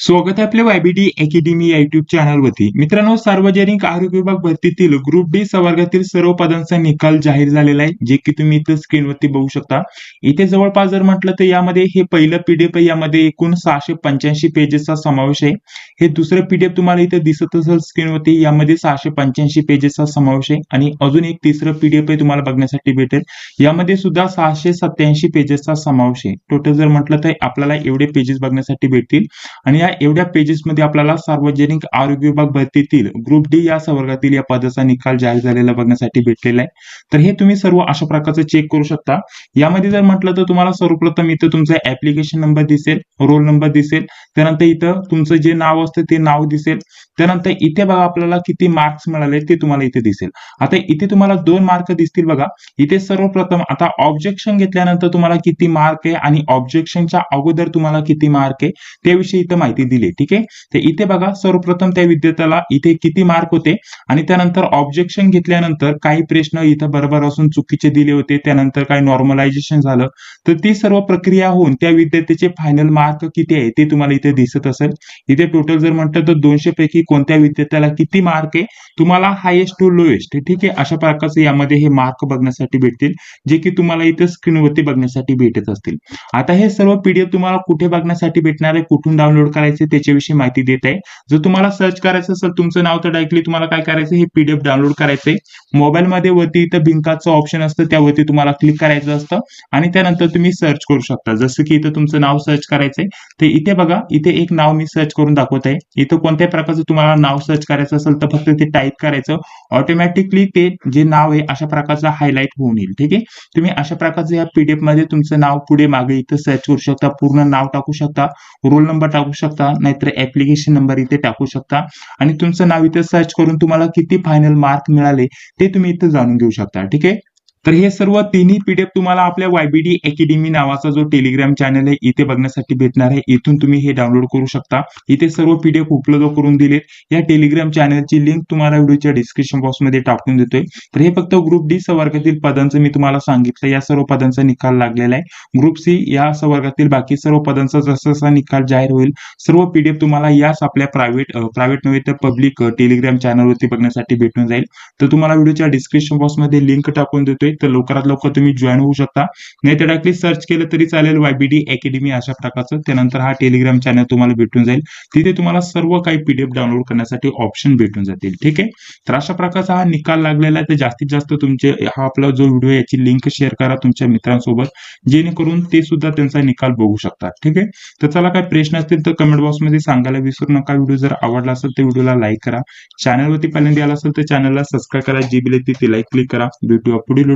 स्वागत आहे आपल्या वायबीडी अकॅडमी या युट्यूब चॅनलवरती मित्रांनो सार्वजनिक आरोग्य विभाग भरतीतील ग्रुप डी संवर्गातील सर्व पदांचा निकाल जाहीर झालेला आहे जे की तुम्ही इथं स्क्रीनवरती बघू शकता. इथे जवळपास जर म्हटलं तर यामध्ये हे पहिलं पीडीएफ यामध्ये एकूण सहाशे पंच्याऐंशी पेजेसचा समावेश आहे. हे दुसरं पीडीएफ तुम्हाला इथे दिसत असेल स्क्रीनवरती यामध्ये सहाशे पंच्याऐंशी पेजेसचा समावेश आहे. आणि अजून एक तिसरं पीडीएफ आहे तुम्हाला बघण्यासाठी भेटेल. यामध्ये सुद्धा सहाशे सत्याऐंशी पेजेसचा समावेश आहे. टोटल जर म्हटलं तर आपल्याला एवढे पेजेस बघण्यासाठी भेटतील. आणि या एवढ्या पेजेस मध्ये आपल्याला सार्वजनिक आरोग्य विभाग भरतीतील ग्रुप डी या संवर्गातील या पदाचा निकाल जाहीर झालेला बघण्यासाठी भेटलेला आहे. तर हे तुम्ही सर्व अशा प्रकारचं चेक करू शकता. यामध्ये जर म्हटलं तर तुम्हाला सर्वप्रथम इथं तुमचा ऍप्लिकेशन नंबर दिसेल रोल नंबर दिसेल त्यानंतर इथं तुमचं जे नाव असतं ते नाव दिसेल त्यानंतर इथे बघा आपल्याला किती मार्क्स मिळाले ते तुम्हाला इथे दिसेल. आता इथे तुम्हाला दोन मार्क दिसतील बघा. इथे सर्वप्रथम आता ऑब्जेक्शन घेतल्यानंतर तुम्हाला किती मार्क आहे आणि ऑब्जेक्शनच्या अगोदर तुम्हाला किती मार्क आहे त्याविषयी इथं माहिती दिली ठीक आहे? तर इथे बघा सर्वप्रथम त्या विद्यार्थ्याला इथे किती मार्क होते? आणि त्यानंतर ऑब्जेक्शन घेतल्यानंतर काही प्रश्न इथं बरोबर असून चुकीचे दिले होते त्यानंतर काही नॉर्मलायझेशन झालं. तर ती सर्व प्रक्रिया होऊन त्या विद्यार्थ्याचे फायनल मार्क किती आहे ते तुम्हाला इथे दिसत असेल. इथे टोटल जर म्हटलं तर दोनशे पैकी कोणत्या विद्यार्थ्याला किती मार्क आहे? तुम्हाला हायेस्ट टू लोएस्ट ठीक आहे? अशा प्रकारचे यामध्ये हे मार्क बघण्यासाठी भेटतील जे की तुम्हाला इथे स्क्रीनवरती बघण्यासाठी भेटत असतील. आता हे सर्व पीडीएफ तुम्हाला कुठे बघण्यासाठी भेटणार आहे कुठून डाउनलोड करायचे त्याच्याविषयी माहिती देत आहे. जर तुम्हाला सर्च करायचं असेल तुमचं नाव तर डायरेक्टली तुम्हाला काय करायचं हे पीडीएफ डाउनलोड करायचंय मोबाईल मध्ये वरती इथं बिंकाचं ऑप्शन असतं त्यावरती तुम्हाला क्लिक करायचं असतं. आणि त्यानंतर तुम्ही सर्च करू शकता. जसं की इथं तुमचं नाव सर्च करायचंय तर इथे बघा इथे एक नाव मी सर्च करून दाखवत आहे. इथं कोणत्याही प्रकारचं तुम्हाला नाव सर्च करायचं असेल तर फक्त ते टाईप करायचं. ऑटोमॅटिकली ते जे नाव आहे अशा प्रकारचं हायलाईट होऊन येईल. ठीक आहे? तुम्ही अशा प्रकारचं या पीडीएफमध्ये तुमचं नाव पुढे मागे इथं सर्च करू शकता. पूर्ण नाव टाकू शकता. रोल नंबर टाकू शकता. नाहीतर ऍप्लिकेशन नंबर इथे टाकू शकता. आणि तुमचं नाव इथे सर्च करून तुम्हाला किती फायनल मार्क मिळाले ते तुम्ही इथे जाणून घेऊ शकता. ठीक आहे? तर हे सर्व तिन्ही पीडीएफ तुम्हाला आपल्या वायबीडी अकॅडमी नावाचा जो टेलिग्राम चॅनल आहे इथे बघण्यासाठी भेटणार आहे. इथून तुम्ही हे डाउनलोड करू शकता. इथे सर्व पीडीएफ उपलब्ध करून दिलेत. या टेलिग्राम चॅनलची लिंक तुम्हाला व्हिडिओच्या डिस्क्रिप्शन बॉक्समध्ये टाकून देतोय. तर हे फक्त ग्रुप डी संवर्गातील पदांचं मी तुम्हाला सांगितलं. या सर्व पदांचा निकाल लागलेला आहे. ग्रुप सी या संवर्गातील बाकी सर्व पदांचा जसा निकाल जाहीर होईल सर्व पीडीएफ तुम्हाला याच आपल्या प्रायव्हेट प्रायव्हेट नव्हे तर पब्लिक टेलिग्राम चॅनलवरती बघण्यासाठी भेटून जाईल. तर तुम्हाला व्हिडिओच्या डिस्क्रिप्शन बॉक्समध्ये लिंक टाकून देतोय. तर लवकरात लवकर तुम्ही जॉईन होऊ शकता. नाही तर डायरेक्टली सर्च केलं तरी चालेल वायबीडी अकॅडमी अशा प्रकारचं. त्यानंतर हा टेलिग्राम चॅनल तुम्हाला भेटून जाईल. तिथे तुम्हाला सर्व काही पीडीएफ डाउनलोड करण्यासाठी ऑप्शन भेटून जातील. ठीक आहे? तर अशा प्रकारचा हा निकाल लागलेला आहे. तर जास्तीत जास्त तुमचे हा आपला जो व्हिडिओ याची लिंक शेअर करा तुमच्या मित्रांसोबत. जेणेकरून ते सुद्धा त्यांचा निकाल बघू शकतात. ठीक आहे? तर चला काय प्रश्न असतील तर कमेंट बॉक्समध्ये सांगायला विसरू नका. व्हिडिओ जर आवडला असेल तर व्हिडिओला लाईक करा. चॅनलवरती पहिल्यांदा आला असेल तर चॅनलला सबस्क्राईब करा. जी बिल ती लाईक क्लिक करा. भेटूया पुढील